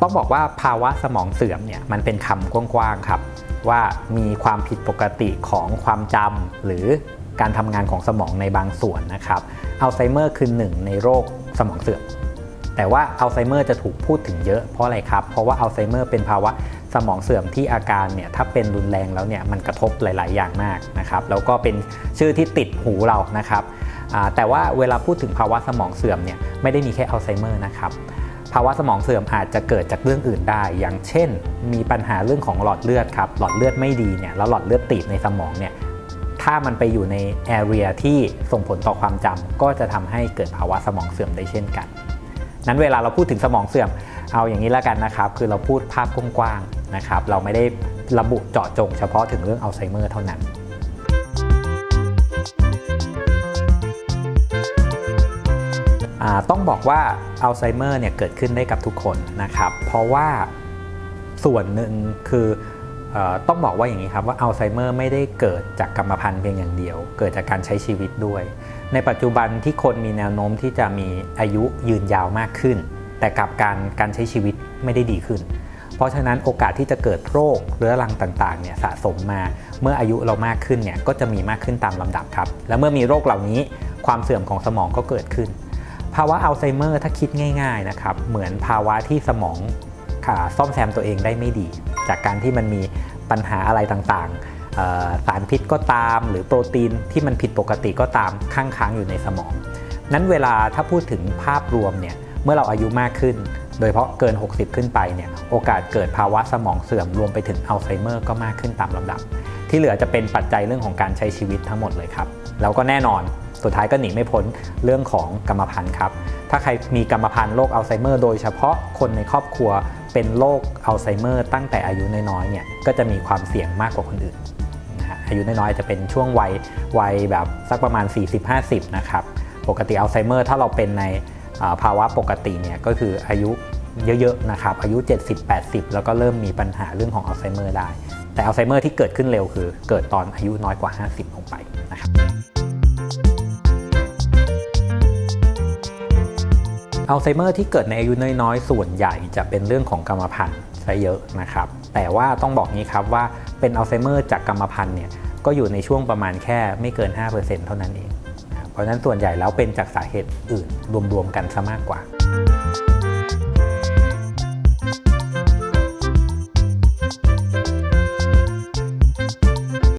ต้องบอกว่าภาวะสมองเสื่อมเนี่ยมันเป็นคำกว้างๆครับ ว่ามีความผิดปกติของความจำหรือการทำงานของสมองในบางส่วนนะครับอัลไซเมอร์คือหนึ่งในโรคสมองเสื่อมแต่ว่าอัลไซเมอร์จะถูกพูดถึงเยอะเพราะอะไรครับ เพราะว่าอัลไซเมอร์เป็นภาวะสมองเสื่อมที่อาการเนี่ยถ้าเป็นรุนแรงแล้วเนี่ยมันกระทบหลาย ๆ อย่างมากนะครับแล้วก็เป็นชื่อที่ติดหูเรานะครับแต่ว่าเวลาพูดถึงภาวะสมองเสื่อมเนี่ยไม่ได้มีแค่อัลไซเมอร์นะครับ ภาวะสมองเสื่อมอาจจะเกิดจากเรื่องอื่นได้ อย่างเช่น มีปัญหาเรื่องของหลอดเลือดครับ หลอดเลือดไม่ดีเนี่ย แล้วหลอดเลือดตีบในสมองเนี่ย ถ้ามันไปอยู่ในแอเรียที่ส่งผลต่อความจำก็จะทำให้เกิดภาวะสมองเสื่อมได้เช่นกัน นั้นเวลาเราพูดถึงสมองเสื่อม เอาอย่างนี้แล้วกันนะครับ คือเราพูดภาพกว้างๆนะครับ เราไม่ได้ระบุเจาะจงเฉพาะถึงเรื่องอัลไซเมอร์เท่านั้น บอกว่าอัลไซเมอร์เนี่ยเกิดขึ้นได้กับทุกคนนะครับ เพราะว่าส่วนหนึ่งคืออต้องบอกว่าอย่างนี้ครับว่าอัลไซเมอร์ไม่ได้เกิดจากกรรมพันธุ์เพียงอย่างเดียว เกิดจากการใช้ชีวิตด้วย ในปัจจุบันที่คนมีแนวโน้มที่จะมีอายุยืนยาวมากขึ้น แต่กับการการใช้ชีวิตไม่ได้ดีขึ้น เพราะฉะนั้นโอกาสที่จะเกิดโรคเรื้อรังต่างๆเนี่ยสะสมมา เมื่ออายุเรามากขึ้นเนี่ยก็จะมีมากขึ้นตามลำดับครับ และเมื่อมีโรคเหล่านี้ความเสื่อมของสมองก็เกิดขึ้น ภาวะอัลไซเมอร์ถ้าคิดง่าย ๆนะครับ เหมือนภาวะที่สมองซ่อมแซมตัวเองได้ไม่ดี จากการที่มันมีปัญหาอะไรต่างๆ สารพิษก็ตาม หรือโปรตีนที่มันผิดปกติก็ตามข้างค้างอยู่ในสมอง นั้นเวลาถ้าพูดถึงภาพรวมเนี่ยเมื่อเราอายุมากขึ้น โดยเฉพาะเกิน 60 ขึ้นไปเนี่ยโอกาสเกิดภาวะสมองเสื่อมรวมไปถึงอัลไซเมอร์ก็มากขึ้นตามลำดับ ที่เหลือจะเป็นปัจจัยเรื่องของการใช้ชีวิตทั้งหมดเลยครับแล้วก็แน่นอน สุดท้ายก็หนีไม่พ้นเรื่องของกรรมพันธุ์ครับ ถ้าใครมีกรรมพันธุ์โรคอัลไซเมอร์โดยเฉพาะคนในครอบครัวเป็นโรคอัลไซเมอร์ตั้งแต่อายุน้อยๆเนี่ยก็จะมีความเสี่ยงมากกว่าคนอื่นนะฮะอายุน้อยๆจะเป็นช่วงวัยวัยแบบสักประมาณ 40-50 นะครับ ปกติอัลไซเมอร์ถ้าเราเป็นในภาวะปกติเนี่ยก็คืออายุเยอะๆนะครับอายุ 70-80 แล้วก็เริ่มมีปัญหาเรื่องของอัลไซเมอร์ได้ แต่อัลไซเมอร์ที่เกิดขึ้นเร็วคือเกิดตอนอายุน้อยกว่า 50 ลงไปนะครับ อัลไซเมอร์ที่เกิดในอายุน้อยๆ ส่วนใหญ่จะเป็นเรื่องของกรรมพันธุ์ซะเยอะนะครับ แต่ว่าต้องบอกนี้ครับว่าเป็นอัลไซเมอร์จากกรรมพันธุ์เนี่ยก็อยู่ในช่วงประมาณแค่ไม่เกิน 5%เท่านั้นเอง เพราะฉะนั้นส่วนใหญ่แล้วเป็นจากสาเหตุอื่นรวมๆกันซะมากกว่า